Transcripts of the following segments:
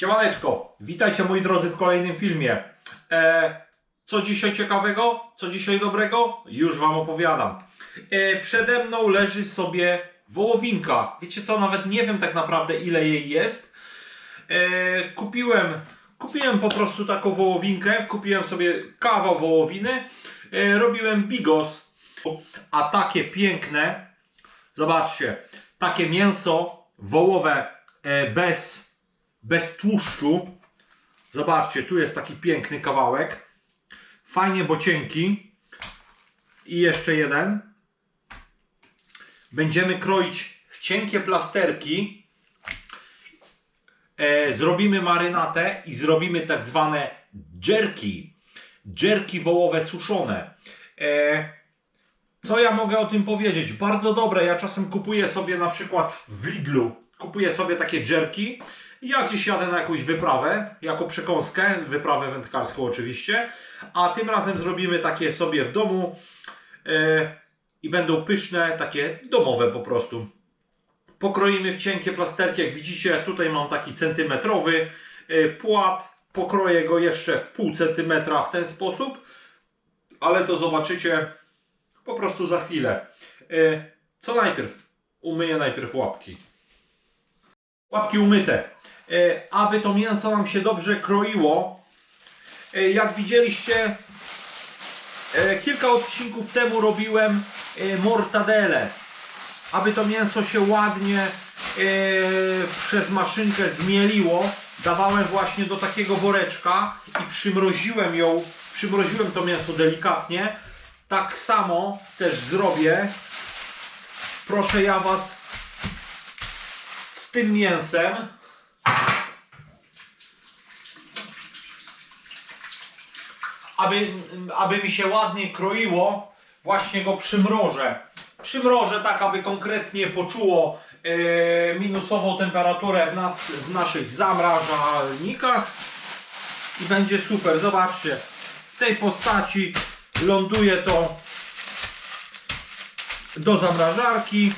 Siemaneczko, witajcie moi drodzy w kolejnym filmie. E, co dzisiaj ciekawego? Co dzisiaj dobrego? Już Wam opowiadam. E, przede mną leży sobie wołowinka. Wiecie co, nawet nie wiem tak naprawdę ile jej jest. E, kupiłem, kupiłem po prostu taką wołowinkę, kupiłem sobie kawał wołowiny, e, robiłem bigos, a takie piękne, zobaczcie, takie mięso wołowe e, bez bez tłuszczu. Zobaczcie, tu jest taki piękny kawałek. Fajnie bocienki. I jeszcze jeden. Będziemy kroić w cienkie plasterki. E, zrobimy marynatę i zrobimy tak zwane jerki. Jerki wołowe suszone. E, co ja mogę o tym powiedzieć? Bardzo dobre. Ja czasem kupuję sobie na przykład w Lidlu, kupuję sobie takie jerki. Ja gdzieś jadę na jakąś wyprawę, jako przekąskę, wyprawę wędkarską oczywiście. A tym razem zrobimy takie sobie w domu e, i będą pyszne, takie domowe po prostu. Pokroimy w cienkie plasterki, jak widzicie, tutaj mam taki centymetrowy e, płat. Pokroję go jeszcze w pół centymetra w ten sposób, ale to zobaczycie po prostu za chwilę. E, Co najpierw? Umyję najpierw łapki. Łapki umyte. E, Aby to mięso nam się dobrze kroiło, e, jak widzieliście, e, kilka odcinków temu robiłem mortadele. Aby to mięso się ładnie przez maszynkę zmieliło, dawałem właśnie do takiego woreczka i przymroziłem ją, przymroziłem to mięso delikatnie. Tak samo też zrobię. Proszę ja Was z tym mięsem. Aby, aby mi się ładnie kroiło, właśnie go przymrożę. Przymrożę tak, aby konkretnie poczuło e, minusową temperaturę w, nas, w naszych zamrażalnikach i będzie super. Zobaczcie, w tej postaci ląduje to do zamrażarki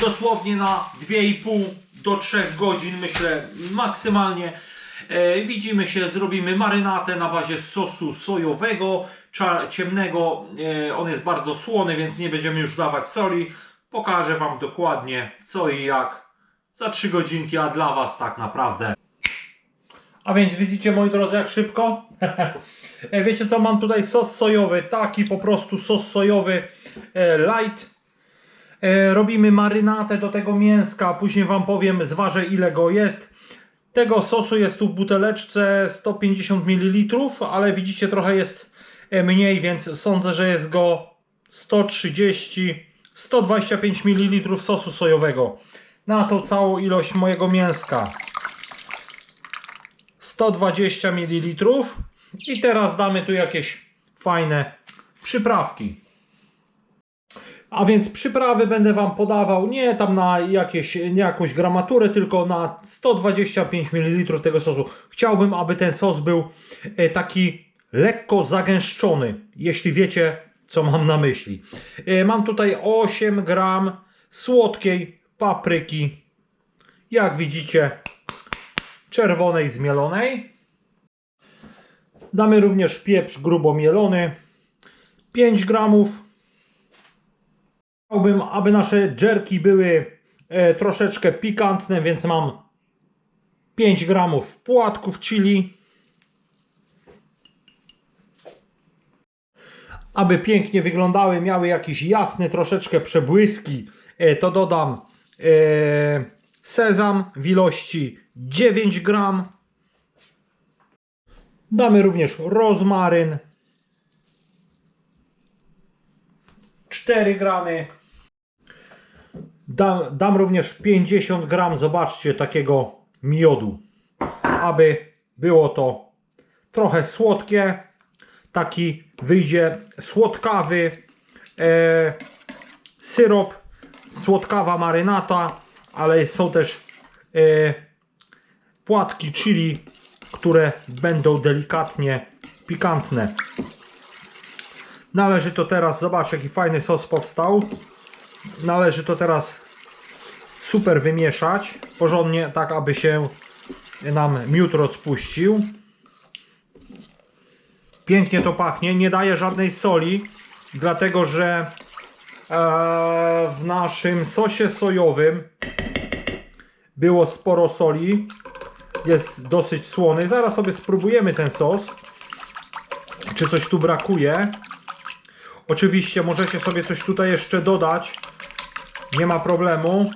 dosłownie na 2,5 do 3 godzin, myślę maksymalnie. E, widzimy się, zrobimy marynatę na bazie sosu sojowego, ciemnego. E, on jest bardzo słony, więc nie będziemy już dawać soli. Pokażę Wam dokładnie co i jak za 3 godzinki, a dla Was tak naprawdę. A więc widzicie moi drodzy jak szybko? E, Wiecie co, mam tutaj sos sojowy, taki po prostu sos sojowy e, light. E, robimy marynatę do tego mięska, później Wam powiem, zważę ile go jest. Tego sosu jest tu w buteleczce 150 ml, ale widzicie trochę jest e, mniej, więc sądzę, że jest go 130-125 ml sosu sojowego. Na tą całą ilość mojego mięska. 120 ml. I teraz damy tu jakieś fajne przyprawki. A więc przyprawy będę Wam podawał nie tam na jakieś, nie jakąś gramaturę, tylko na 125 ml tego sosu. Chciałbym, aby ten sos był e, taki lekko zagęszczony, jeśli wiecie, co mam na myśli. E, Mam tutaj 8 gram słodkiej papryki, jak widzicie, czerwonej zmielonej. Damy również pieprz grubo mielony, 5 gramów Chciałbym, aby nasze jerki były e, troszeczkę pikantne, więc mam 5 gramów płatków chili. Aby pięknie wyglądały, miały jakiś jasny troszeczkę przebłyski, e, to dodam e, sezam w ilości 9 gram. Damy również rozmaryn 4 gramy. Dam, dam również 50 gram, zobaczcie, takiego miodu, aby było to trochę słodkie. Taki wyjdzie słodkawy e, syrop, słodkawa marynata, ale są też e, płatki chili, które będą delikatnie pikantne. Należy to teraz, zobacz jaki fajny sos powstał. Należy to teraz super wymieszać, porządnie, tak aby się nam miód rozpuścił. Pięknie to pachnie, nie daje żadnej soli, dlatego że e, w naszym sosie sojowym było sporo soli. Jest dosyć słony. Zaraz sobie spróbujemy ten sos. Czy coś tu brakuje. Oczywiście możecie sobie coś tutaj jeszcze dodać. Nie ma problemu.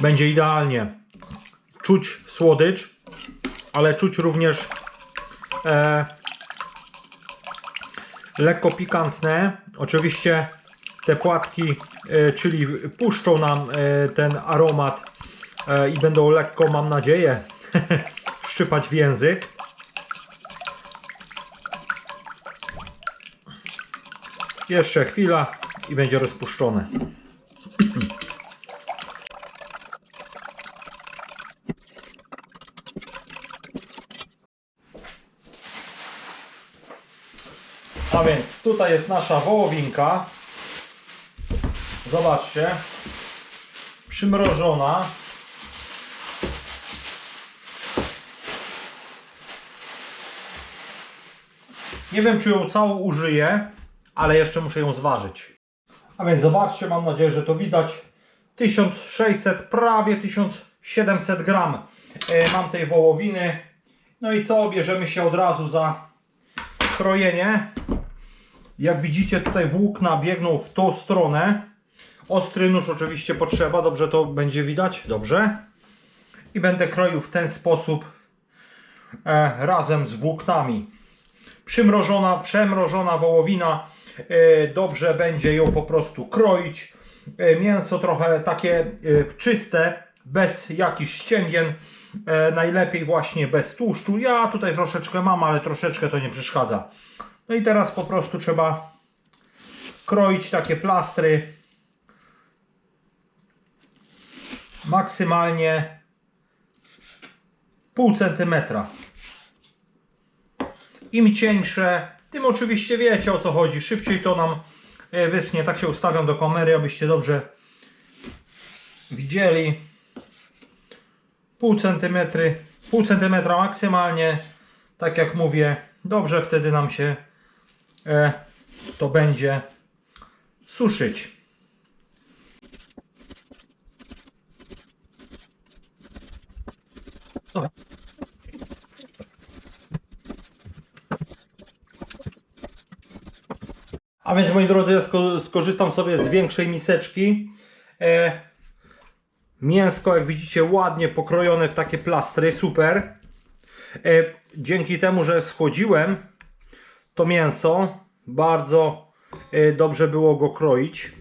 Będzie idealnie. Czuć słodycz, ale czuć również e, lekko pikantne. Oczywiście te płatki, e, czyli puszczą nam e, ten aromat e, i będą lekko, mam nadzieję, szczypać w język. Jeszcze chwila i będzie rozpuszczone. A więc tutaj jest nasza wołowinka. Zobaczcie. Przymrożona. Nie wiem, czy ją całą użyję, ale jeszcze muszę ją zważyć. A więc zobaczcie, mam nadzieję, że to widać. 1600, prawie 1700 gram e, mam tej wołowiny. No i co? Bierzemy się od razu za krojenie. Jak widzicie tutaj włókna biegną w tą stronę. Ostry nóż oczywiście potrzeba, dobrze to będzie widać, dobrze. I będę kroił w ten sposób e, razem z włóknami. Przymrożona, przemrożona wołowina, e, dobrze będzie ją po prostu kroić. E, mięso trochę takie e, czyste, bez jakichś ścięgien. E, najlepiej właśnie bez tłuszczu. Ja tutaj troszeczkę mam, ale troszeczkę to nie przeszkadza. No i teraz po prostu trzeba kroić takie plastry maksymalnie pół centymetra. Im cieńsze, tym oczywiście wiecie o co chodzi. Szybciej to nam e, wyschnie. Tak się ustawiam do kamery, abyście dobrze widzieli. Pół centymetry, pół centymetra maksymalnie. Tak jak mówię, dobrze wtedy nam się to będzie suszyć. A więc moi drodzy, ja sko- skorzystam sobie z większej miseczki. E, mięsko, jak widzicie, ładnie pokrojone w takie plastry, super. E, dzięki temu, że schłodziłem to mięso, bardzo e, dobrze było go kroić.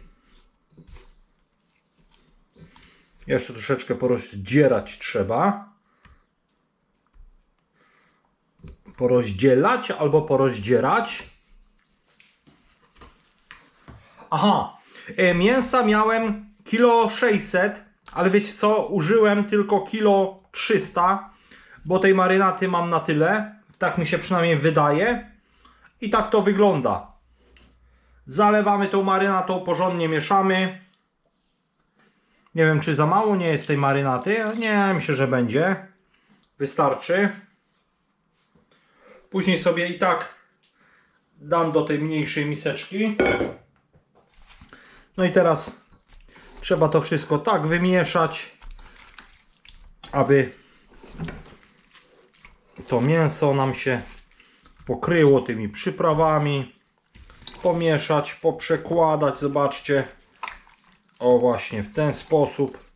Jeszcze troszeczkę porozdzierać trzeba. Porozdzielać albo porozdzierać. Aha, e, mięsa miałem kilo 600, ale wiecie co, użyłem tylko kilo 300, bo tej marynaty mam na tyle, tak mi się przynajmniej wydaje i tak to wygląda. Zalewamy tą marynatą, porządnie mieszamy. Nie wiem czy za mało nie jest tej marynaty, nie, myślę, że będzie. Wystarczy. Później sobie i tak dam do tej mniejszej miseczki. No i teraz trzeba to wszystko tak wymieszać, aby to mięso nam się pokryło tymi przyprawami. Pomieszać, poprzekładać, zobaczcie. O właśnie w ten sposób.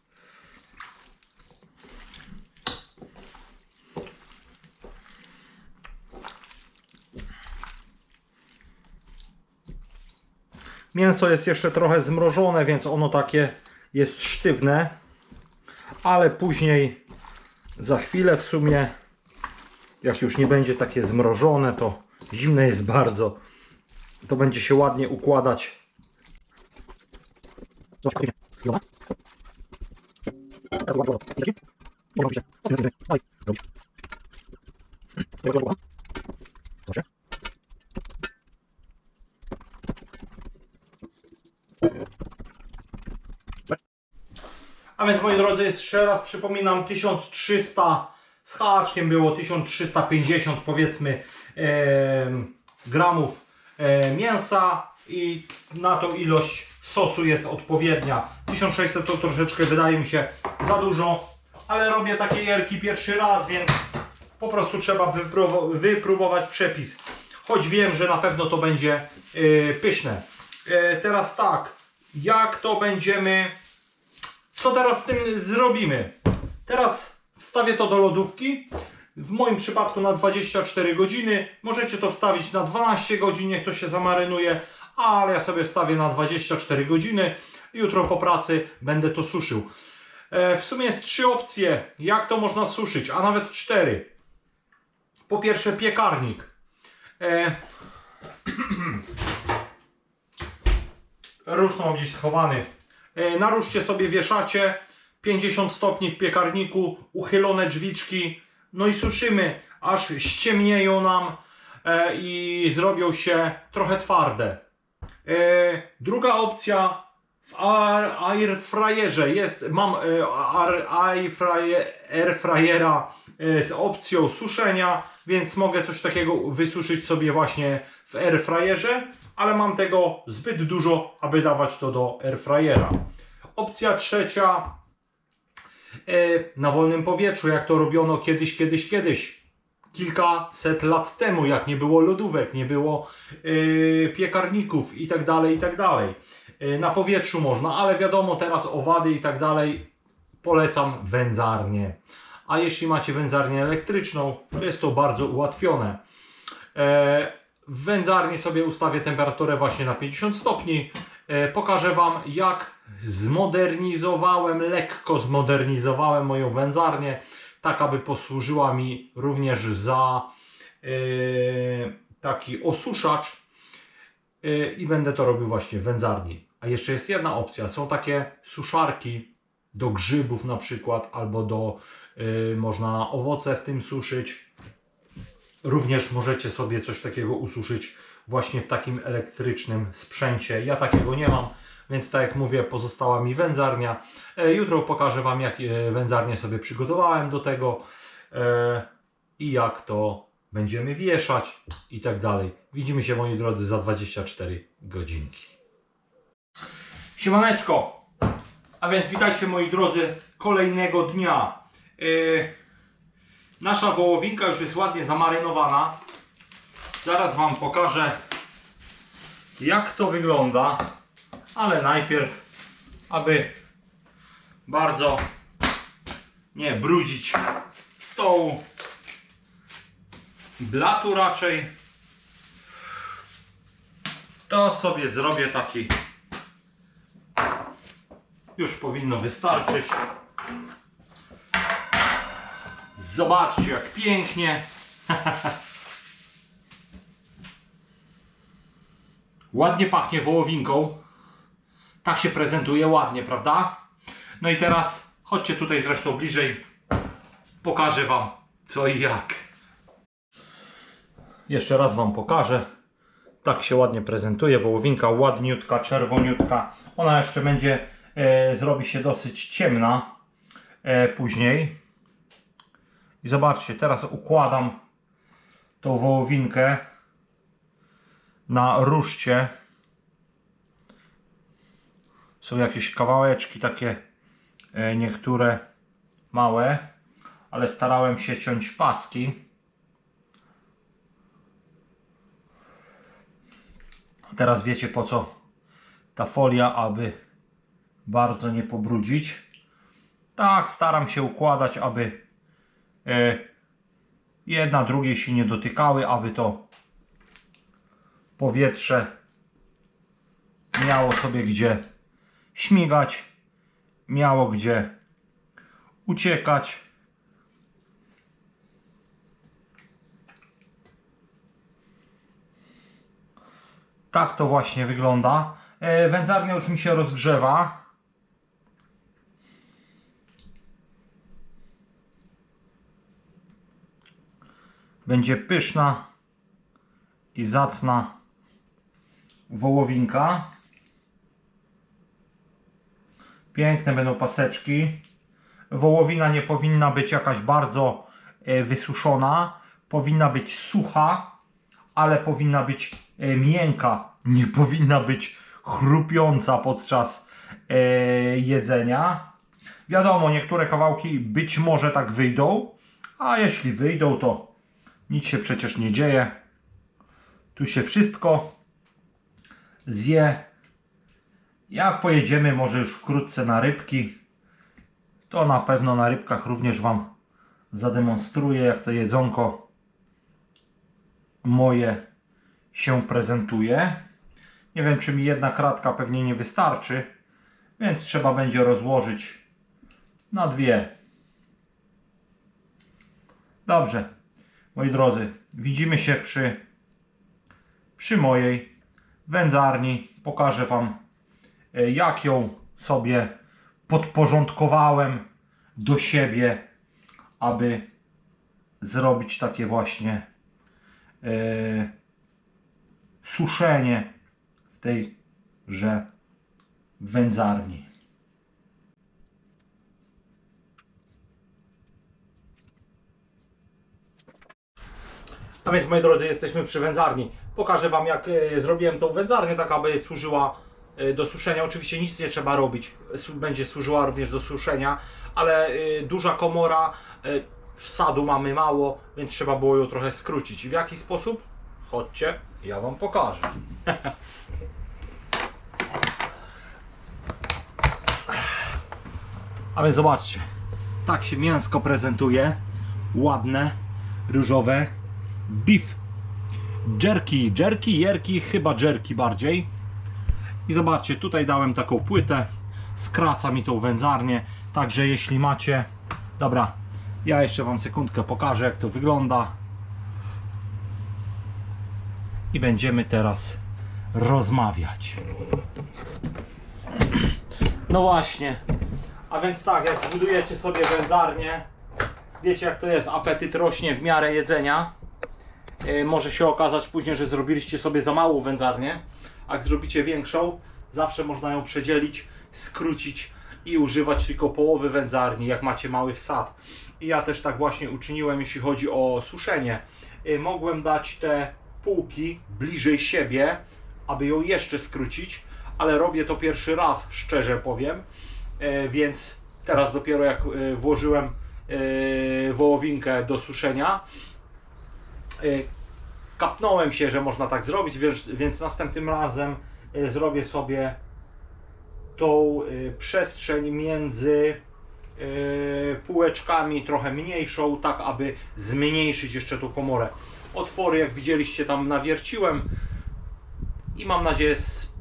Mięso jest jeszcze trochę zmrożone, więc ono takie jest sztywne. Ale później, za chwilę w sumie, jak już nie będzie takie zmrożone, to zimne jest bardzo. To będzie się ładnie układać. A więc moi drodzy, jeszcze raz przypominam 1300 z haczkiem było 1350 powiedzmy gramów mięsa i na tą ilość sosu jest odpowiednia. 1600 to troszeczkę wydaje mi się za dużo, ale robię takie jerki pierwszy raz, więc po prostu trzeba wypróbować przepis. Choć wiem, że na pewno to będzie e, pyszne. E, teraz tak, jak to będziemy co teraz z tym zrobimy? Teraz wstawię to do lodówki. W moim przypadku na 24 godziny. Możecie to wstawić na 12 godzin, niech to się zamarynuje, ale ja sobie wstawię na 24 godziny. Jutro po pracy będę to suszył. E, w sumie jest trzy opcje, jak to można suszyć, a nawet cztery. Po pierwsze, piekarnik. E, gdzieś schowany. E, Na sobie wieszacie 50 stopni w piekarniku, uchylone drzwiczki, no i suszymy, aż ściemnieją nam e, i zrobią się trochę twarde. E, Druga opcja w air- airfryerze jest, mam e, air- airfryer- airfryera z opcją suszenia, więc mogę coś takiego wysuszyć sobie właśnie w airfryerze, ale mam tego zbyt dużo, aby dawać to do airfryera. Opcja trzecia na wolnym powietrzu, jak to robiono kiedyś, kiedyś, kiedyś. Kilkaset lat temu, jak nie było lodówek, nie było e, piekarników i tak dalej, i tak dalej. E, Na powietrzu można, ale wiadomo, teraz owady i tak dalej polecam wędzarnię. A jeśli macie wędzarnię elektryczną, to jest to bardzo ułatwione. E, W wędzarni sobie ustawię temperaturę właśnie na 50 stopni. E, Pokażę Wam jak zmodernizowałem, lekko zmodernizowałem moją wędzarnię, tak aby posłużyła mi również za e, taki osuszacz e, i będę to robił właśnie w wędzarni. A jeszcze jest jedna opcja, są takie suszarki do grzybów na przykład, albo do, można owoce w tym suszyć. Również możecie sobie coś takiego ususzyć właśnie w takim elektrycznym sprzęcie. Ja takiego nie mam, więc tak jak mówię, pozostała mi wędzarnia. E, Jutro pokażę Wam, jak e, wędzarnię sobie przygotowałem do tego e, i jak to będziemy wieszać i tak dalej. Widzimy się, moi drodzy, za 24 godzinki. Siemaneczko! A więc witajcie, moi drodzy, kolejnego dnia. Nasza wołowinka już jest ładnie zamarynowana. Zaraz Wam pokażę, jak to wygląda. Ale najpierw, aby bardzo nie brudzić stołu, blatu raczej, to sobie zrobię taki. Już powinno wystarczyć. Zobaczcie, jak pięknie. ładnie pachnie wołowinką. Tak się prezentuje ładnie, prawda? No i teraz chodźcie tutaj zresztą bliżej. Pokażę Wam co i jak. Jeszcze raz Wam pokażę. Tak się ładnie prezentuje. Wołowinka ładniutka, czerwoniutka. Ona jeszcze będzie, e, zrobi się dosyć ciemna e, później. I zobaczcie, teraz układam tą wołowinkę na ruszcie. Są jakieś kawałeczki takie, e, niektóre małe, ale starałem się ciąć paski. Teraz wiecie po co ta folia, aby bardzo nie pobrudzić. Tak, staram się układać, aby e, jedna drugiej się nie dotykały, aby to powietrze miało sobie gdzie śmigać, miało gdzie uciekać. Tak to właśnie wygląda. E, wędzarnia już mi się rozgrzewa. Będzie pyszna i zacna wołowinka. Piękne będą paseczki. Wołowina nie powinna być jakaś bardzo e, wysuszona. Powinna być sucha, ale powinna być e, miękka. Nie powinna być chrupiąca podczas e, jedzenia. Wiadomo, niektóre kawałki być może tak wyjdą, a jeśli wyjdą, to nic się przecież nie dzieje. Tu się wszystko zje. Jak pojedziemy może już wkrótce na rybki, to na pewno na rybkach również Wam zademonstruję, jak to jedzonko moje się prezentuje. Nie wiem, czy mi jedna kratka pewnie nie wystarczy, więc trzeba będzie rozłożyć na dwie. Dobrze, moi drodzy, widzimy się przy, przy mojej wędzarni. Pokażę Wam, e, jak ją sobie podporządkowałem do siebie, aby zrobić takie właśnie e, suszenie w tejże wędzarni. A więc moi drodzy, jesteśmy przy wędzarni. Pokażę Wam jak e, zrobiłem tą wędzarnię, tak aby służyła e, do suszenia. Oczywiście nic nie trzeba robić, będzie służyła również do suszenia, ale e, duża komora, wsadu mamy mało, więc trzeba było ją trochę skrócić. W jaki sposób? Chodźcie, ja Wam pokażę. A więc zobaczcie, tak się mięsko prezentuje, ładne, różowe, beef jerky, jerky, jerki, chyba jerky bardziej. I zobaczcie, tutaj dałem taką płytę, skraca mi tą wędzarnię, także jeśli macie, dobra, ja jeszcze Wam sekundkę pokażę jak to wygląda. I będziemy teraz rozmawiać. No właśnie, a więc tak, jak budujecie sobie wędzarnię, wiecie jak to jest, apetyt rośnie w miarę jedzenia. E, może się okazać później, że zrobiliście sobie za małą wędzarnię. A jak zrobicie większą, zawsze można ją przedzielić, skrócić i używać tylko połowy wędzarni, jak macie mały wsad. I ja też tak właśnie uczyniłem, jeśli chodzi o suszenie. E, Mogłem dać te półki bliżej siebie, aby ją jeszcze skrócić, ale robię to pierwszy raz, szczerze powiem. E, Więc teraz dopiero jak włożyłem wołowinkę do suszenia, kapnąłem się, że można tak zrobić, więc, więc następnym razem y, zrobię sobie tą y, przestrzeń między y, półeczkami trochę mniejszą, tak aby zmniejszyć jeszcze tą komorę. Otwory, jak widzieliście, tam nawierciłem i mam nadzieję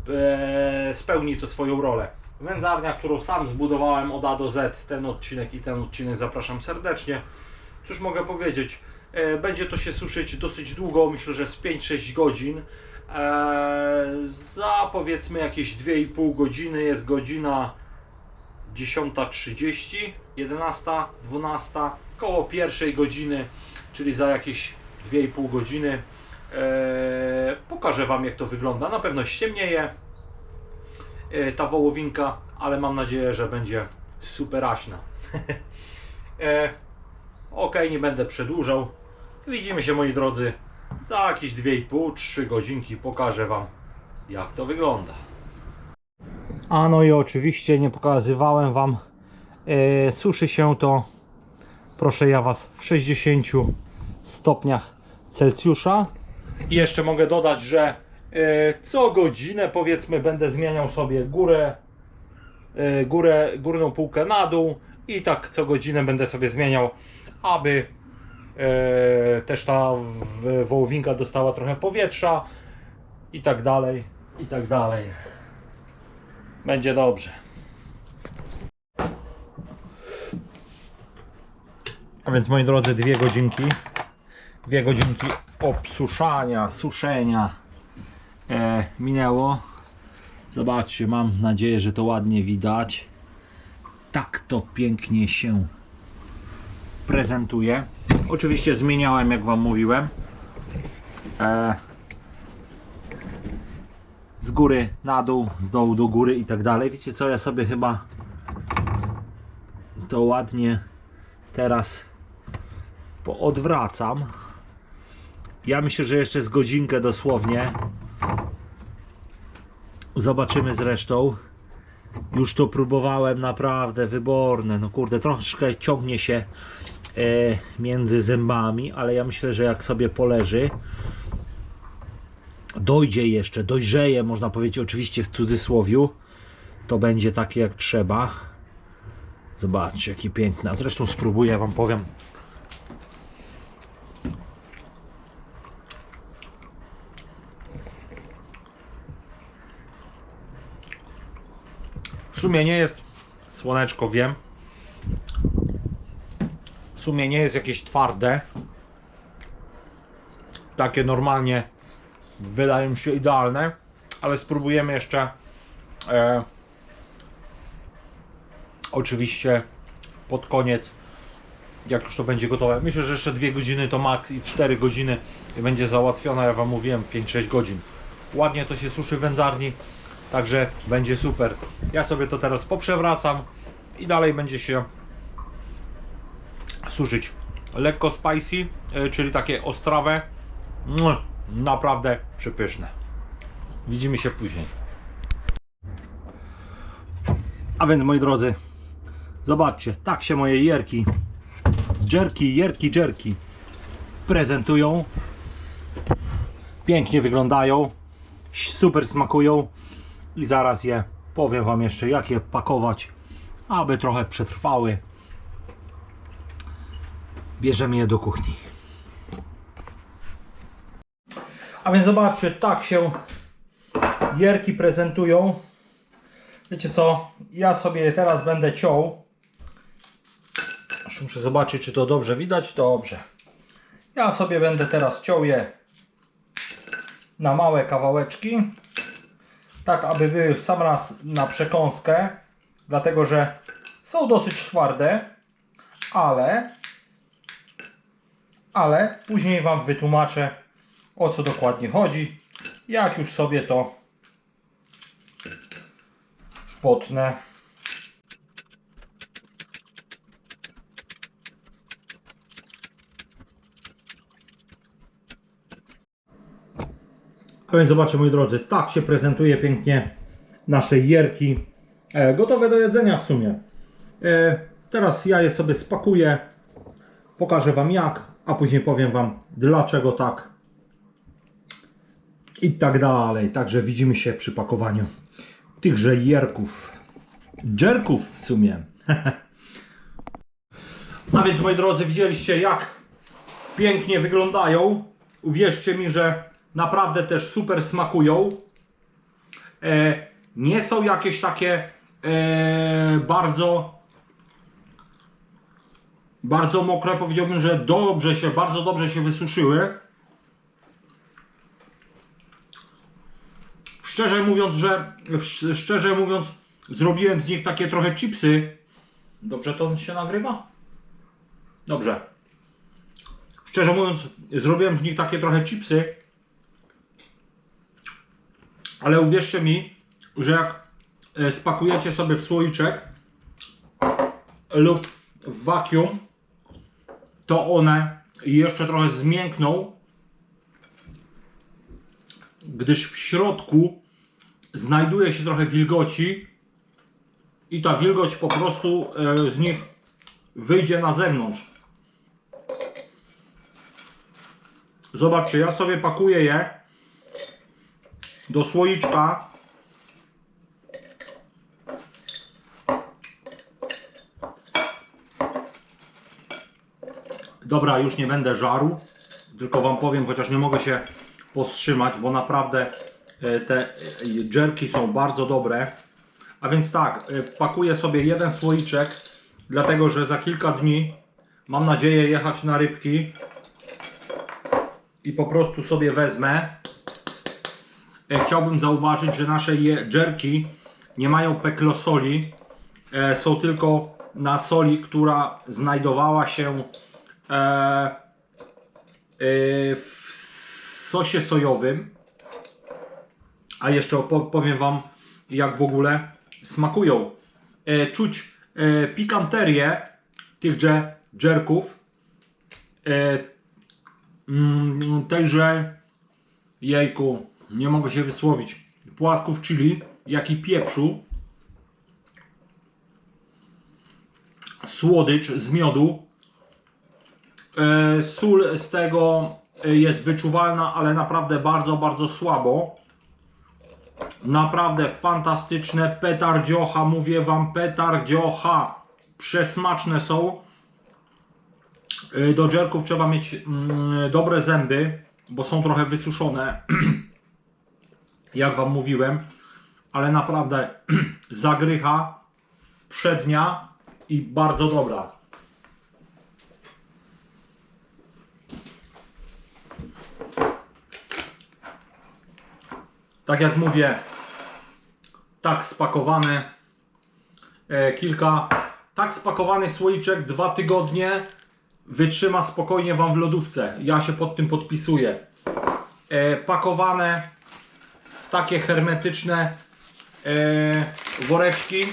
e, spełni to swoją rolę. Wędzarnia, którą sam zbudowałem od A do Z, ten odcinek i ten odcinek zapraszam serdecznie. Cóż mogę powiedzieć? E, Będzie to się suszyć dosyć długo, myślę, że z 5-6 godzin. E, Za powiedzmy jakieś 2,5 godziny jest godzina 10.30, 11, 12, koło pierwszej godziny, czyli za jakieś 2,5 godziny. E, Pokażę Wam jak to wygląda. Na pewno ściemnieje ta wołowinka, ale mam nadzieję, że będzie superaśna. Ok, nie będę przedłużał. Widzimy się moi drodzy za jakieś 2,5-3 godzinki. Pokażę Wam jak to wygląda. A no i oczywiście nie pokazywałem Wam. E, suszy się to, proszę ja Was, w 60 stopniach Celsjusza. I jeszcze mogę dodać, że e, co godzinę powiedzmy będę zmieniał sobie górę, e, górę, górną półkę na dół i tak co godzinę będę sobie zmieniał, aby też ta wołowinka dostała trochę powietrza i tak dalej, i tak dalej. Będzie dobrze. A więc moi drodzy, dwie godzinki. Dwie godzinki obsuszania, suszenia e, minęło. Zobaczcie, mam nadzieję, że to ładnie widać. Tak to pięknie się prezentuje. Oczywiście zmieniałem, jak Wam mówiłem. E, z góry na dół, z dołu do góry i tak dalej. Wiecie co, ja sobie chyba to ładnie teraz poodwracam. Ja myślę, że jeszcze z godzinkę dosłownie. Zobaczymy zresztą. Już to próbowałem, naprawdę wyborne. No kurde, troszkę ciągnie się między zębami, ale ja myślę, że jak sobie poleży, dojdzie jeszcze, dojrzeje, można powiedzieć oczywiście w cudzysłowiu, to będzie takie jak trzeba. Zobaczcie, jaki piękny. A zresztą spróbuję, wam powiem. W sumie nie jest słoneczko, wiem. W sumie nie jest jakieś twarde. Takie normalnie wydają się idealne, ale spróbujemy jeszcze e, oczywiście pod koniec jak już to będzie gotowe. Myślę, że jeszcze 2 godziny to maks i 4 godziny będzie załatwione, ja wam mówiłem 5-6 godzin. Ładnie to się suszy w wędzarni, także będzie super. Ja sobie to teraz poprzewracam i dalej będzie się suszyć. Lekko spicy, e, czyli takie ostrawe. Naprawdę przepyszne. Widzimy się później. A więc moi drodzy, zobaczcie, tak się moje jerki, jerki, jerki, jerki prezentują. Pięknie wyglądają, super smakują i zaraz je powiem Wam jeszcze jak je pakować, aby trochę przetrwały. Bierzemy je do kuchni. A więc zobaczcie, tak się jerki prezentują. Wiecie co? Ja sobie teraz będę ciął. Aż Muszę zobaczyć, czy to dobrze widać. Dobrze. Ja sobie będę teraz ciął je na małe kawałeczki. Tak, aby były w sam raz na przekąskę. Dlatego, że są dosyć twarde. Ale ale później Wam wytłumaczę o co dokładnie chodzi. Jak już sobie to potnę. A więc zobaczcie moi drodzy, tak się prezentuje pięknie nasze jerki. E, gotowe do jedzenia w sumie. E, teraz ja je sobie spakuję, pokażę Wam jak, a później powiem Wam dlaczego tak i tak dalej. Także widzimy się przy pakowaniu tychże jerków. Jerków w sumie. A więc moi drodzy, widzieliście jak pięknie wyglądają. Uwierzcie mi, że naprawdę też super smakują. E, nie są jakieś takie e, bardzo bardzo mokre. Powiedziałbym, że dobrze się, bardzo dobrze się wysuszyły. Szczerze mówiąc, że sz- szczerze mówiąc, zrobiłem z nich takie trochę chipsy. Dobrze to się nagrywa? Dobrze. Szczerze mówiąc, zrobiłem z nich takie trochę chipsy. Ale uwierzcie mi, że jak e, spakujecie sobie w słoiczek lub w vacuum, to one jeszcze trochę zmiękną, gdyż w środku znajduje się trochę wilgoci i ta wilgoć po prostu e, z nich wyjdzie na zewnątrz. Zobaczcie, ja sobie pakuję je do słoiczka. Dobra, już nie będę żarł, tylko Wam powiem, chociaż nie mogę się powstrzymać, bo naprawdę e, te e, jerki są bardzo dobre. A więc tak, e, pakuję sobie jeden słoiczek, dlatego że za kilka dni mam nadzieję jechać na rybki i po prostu sobie wezmę. Chciałbym zauważyć, że nasze je- jerki nie mają peklosoli, są tylko na soli, która znajdowała się w sosie sojowym. A jeszcze powiem Wam, jak w ogóle smakują. E, czuć e, pikanterię tychże dżerków. E, mm, tejże jejku, nie mogę się wysłowić. Płatków chili, jak i pieprzu. Słodycz z miodu. E, sól z tego e, jest wyczuwalna, ale naprawdę bardzo, bardzo słabo. Naprawdę fantastyczne petardziocha, mówię wam petardziocha. Przesmaczne są. Y, Do dżerków trzeba mieć mm, dobre zęby, bo są trochę wysuszone. Jak wam mówiłem, ale naprawdę zagrycha przednia i bardzo dobra. Tak jak mówię, tak spakowane e, kilka, tak spakowany słoiczek dwa tygodnie wytrzyma spokojnie Wam w lodówce. Ja się pod tym podpisuję. E, pakowane w takie hermetyczne e, woreczki.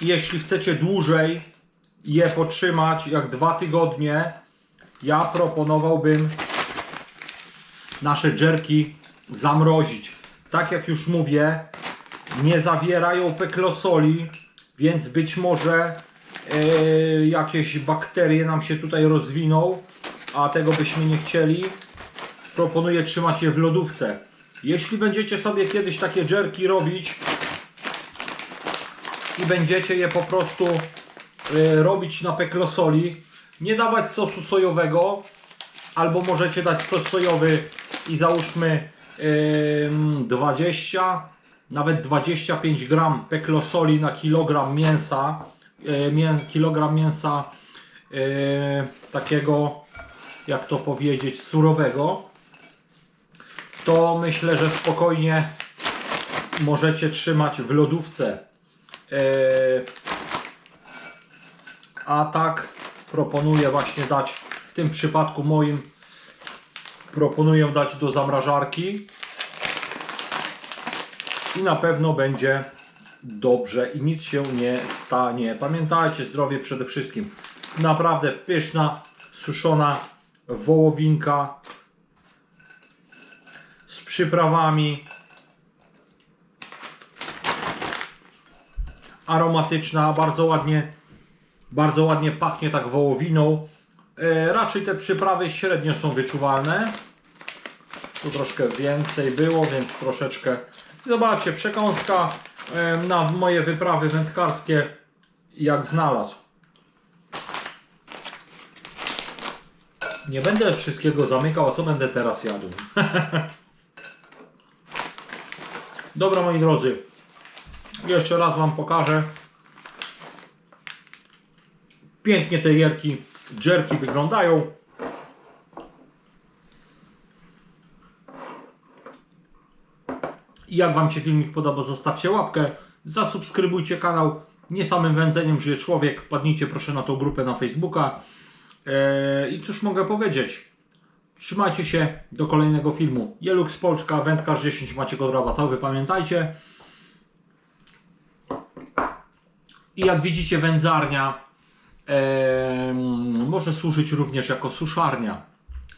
Jeśli chcecie dłużej je potrzymać, jak dwa tygodnie, ja proponowałbym nasze dżerki zamrozić. Tak jak już mówię, nie zawierają peklosoli, więc być może e, jakieś bakterie nam się tutaj rozwiną, a tego byśmy nie chcieli. Proponuję trzymać je w lodówce. Jeśli będziecie sobie kiedyś takie dżerki robić i będziecie je po prostu e, robić na peklosoli, nie dawać sosu sojowego, albo możecie dać sos sojowy i załóżmy 20, nawet 25 gram peklosoli na kilogram mięsa, mię, kilogram mięsa yy, takiego, jak to powiedzieć, surowego, to myślę, że spokojnie możecie trzymać w lodówce. Yy, a tak proponuję właśnie dać w tym przypadku moim proponuję dać do zamrażarki i na pewno będzie dobrze i nic się nie stanie. Pamiętajcie, zdrowie przede wszystkim. Naprawdę pyszna, suszona wołowinka z przyprawami. Aromatyczna, bardzo ładnie, bardzo ładnie pachnie tak wołowiną. E, raczej te przyprawy średnio są wyczuwalne. Tu troszkę więcej było, więc troszeczkę. Zobaczcie, przekąska na moje wyprawy wędkarskie jak znalazł. Nie będę wszystkiego zamykał, a co będę teraz jadł? Dobra moi drodzy, jeszcze raz Wam pokażę. Pięknie te jerki, dżerki wyglądają. I jak Wam się filmik podoba, zostawcie łapkę, zasubskrybujcie kanał. Nie samym wędzeniem żyje człowiek. Wpadnijcie proszę na tą grupę na Facebooka. Eee, I cóż mogę powiedzieć? Trzymajcie się do kolejnego filmu. Jelux Polska, wędkarz 10 macie kod rabatowy, pamiętajcie. I jak widzicie, wędzarnia em, może służyć również jako suszarnia.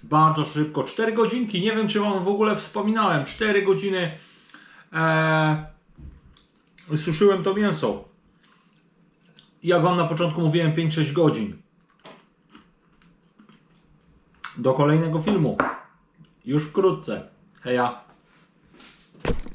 Bardzo szybko, 4 godzinki, nie wiem czy Wam w ogóle wspominałem, 4 godziny e, suszyłem to mięso. Jak Wam na początku mówiłem, 5-6 godzin. Do kolejnego filmu. Już wkrótce. Heja.